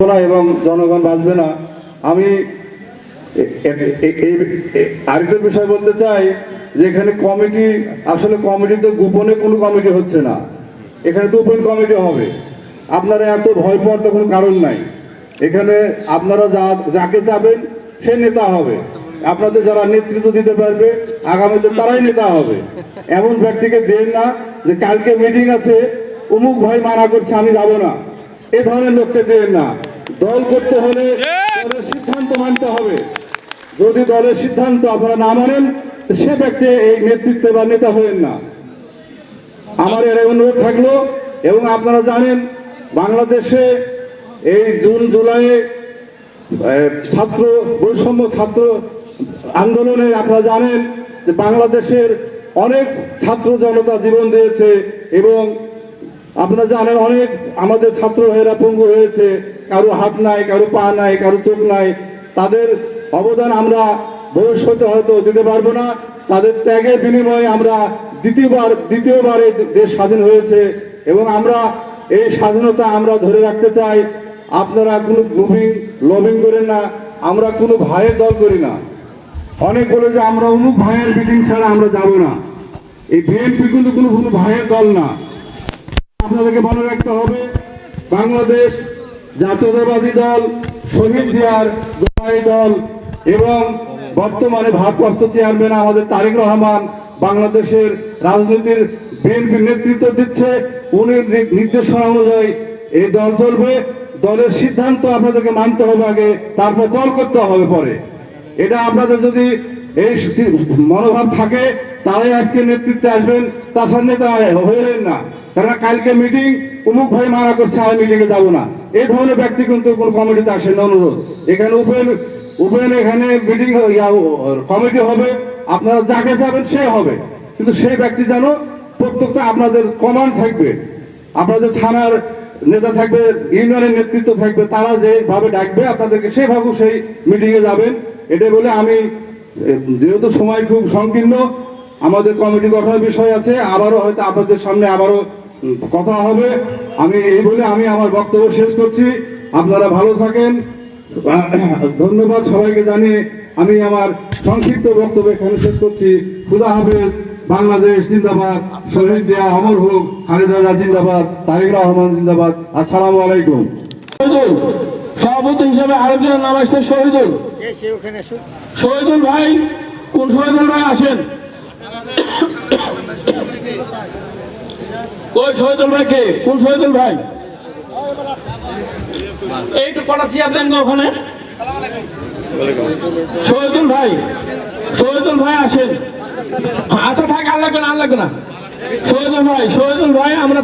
না এবং জনগণ বাঁচবে না, আমি আরেকটা বিষয় বলতে চাই যে এখানে কমিটি, আসলে কমিটিতে গোপনে কোনো কমিটি হচ্ছে না। এখানে তো ওপেন কমিটি হবে। আপনারা এত ভয় পাওয়ার তো কোনো কারণ নাই। এখানে আপনারা যা, যাকে চাবেন, সে নেতা হবে। আপনাদের যারা নেতৃত্ব দিতে পারবে, আগামীতে তারাই নেতা হবে। এমন ব্যক্তিকে দেন না যে কালকে মিটিং আছে, অমুক ভাই মানা করছে, আমি যাব না। এ ধরনের লোককে দেন না। দল করতে হলে দলের সিদ্ধান্ত মানতে হবে। যদি দলের সিদ্ধান্ত আপনারা না মানেন সে ব্যক্তি এই নেতৃত্বে বা নেতা হলেন না। আমার এর অনুরোধ থাকল এবং আপনারা জানেন বাংলাদেশে এই জুন জুলাইয়ে ছাত্র বৈষম্য ছাত্র আন্দোলনে আপনারা জানেন যে বাংলাদেশের অনেক ছাত্র জনতা জীবন দিয়েছে এবং আপনারা জানেন অনেক আমাদের ছাত্র ভাইয়েরা পঙ্গু হয়েছে, কারও হাত নাই, কারও পা নাই, কারও চোখ নাই। তাদের অবদান আমরা ভবিষ্যতে হয়তো দিতে পারব না। তাদের ত্যাগের বিনিময়ে আমরা দ্বিতীয়বার দ্বিতীয়বার দেশ স্বাধীন হয়েছে এবং আমরা এই স্বাধীনতা আমরা ধরে রাখতে চাই। আপনারা কোনো গ্রুপিং, লবিং করেন না। আমরা কোনো ভাইয়ের দল করি না। অনেক বলে যে আমরা অমুক ভাইয়ের মিটিং ছাড়া আমরা যাব না। এই বিএনপি কিন্তু কোনো কোনো ভাইয়ের দল না। আপনাদেরকে মনে রাখতে হবে, বাংলাদেশ জাতীয়তাবাদী দল, শহীদ জিয়ার জয় দল এবং বর্তমানে ভারপ্রাপ্ত চেয়ারম্যান আমাদের তারেক রহমান বাংলাদেশের রাজনীতির বিএনপির নেতৃত্ব দিচ্ছে। উনি নির্দেশনা অনুযায়ী এই দল চলবে। দলের সিদ্ধান্ত আপনাদেরকে মানতে হবে আগে, তারপর দল করতে হবে পরে। এটা আপনাদের যদি এই মনোভাব থাকে, তারাই আজকে নেতৃত্বে আসবেন তাছাড়া নেতা হইলেন না। কারণ কালকে মিটিং অমুক ভাই মারা করছে আমি মিটিং এ যাব না। এই ধরনের ব্যক্তি কিন্তু কোন কমিটিতে আসেন না, অনুরোধ। এখানে উপেন উপেন এখানে মিটিং কমিটি হবে, আপনারা যাকে যাবেন সে হবে। কিন্তু সেই ব্যক্তি যেন প্রত্যেকটা আপনাদের কমান্ড থাকবে, আপনাদের থানার নেতা থাকবে, ইউনিয়নের নেতৃত্ব থাকবে, তারা যেভাবে ডাকবে, আপনাদেরকে সেভাবে সেই মিটিং এ যাবেন। এটা বলে আমি যেহেতু সময় খুব সংকীর্ণ, আমাদের কমিটি গঠনের বিষয় আছে, আবারও হয়তো আপনাদের সামনে আবারও কথা হবে। আমি এই বলে আমি আমার বক্তব্য শেষ করছি। আপনারা ভালো থাকেন। ধন্যবাদ সবাইকে জানিয়ে আমি আমার সংক্ষিপ্ত বক্তব্য এখানে শেষ করছি। খুদা হাফেজ বাংলাদেশ জিন্দাবাদ। শহীদ জিয়া অমর হোক খালেদা জিন্দাবাদ তারিক রহমান জিন্দাবাদ। আসসালামু আলাইকুম। সভাপতি হিসেবে আরেকজনের নাম আসছে শহীদুল। শহীদুল ভাই কোন শহীদুল ভাই আসেন? ওই শহীদুল ভাই কে কোন ভাই? কটা চেয়ার দেন ওখানে। শহীদুল ভাই শহীদুল ভাই আসেন। আচ্ছা থাক, আর লাগবে না, আর লাগবে না। শহীদুল ভাই শহীদুল ভাই, আমরা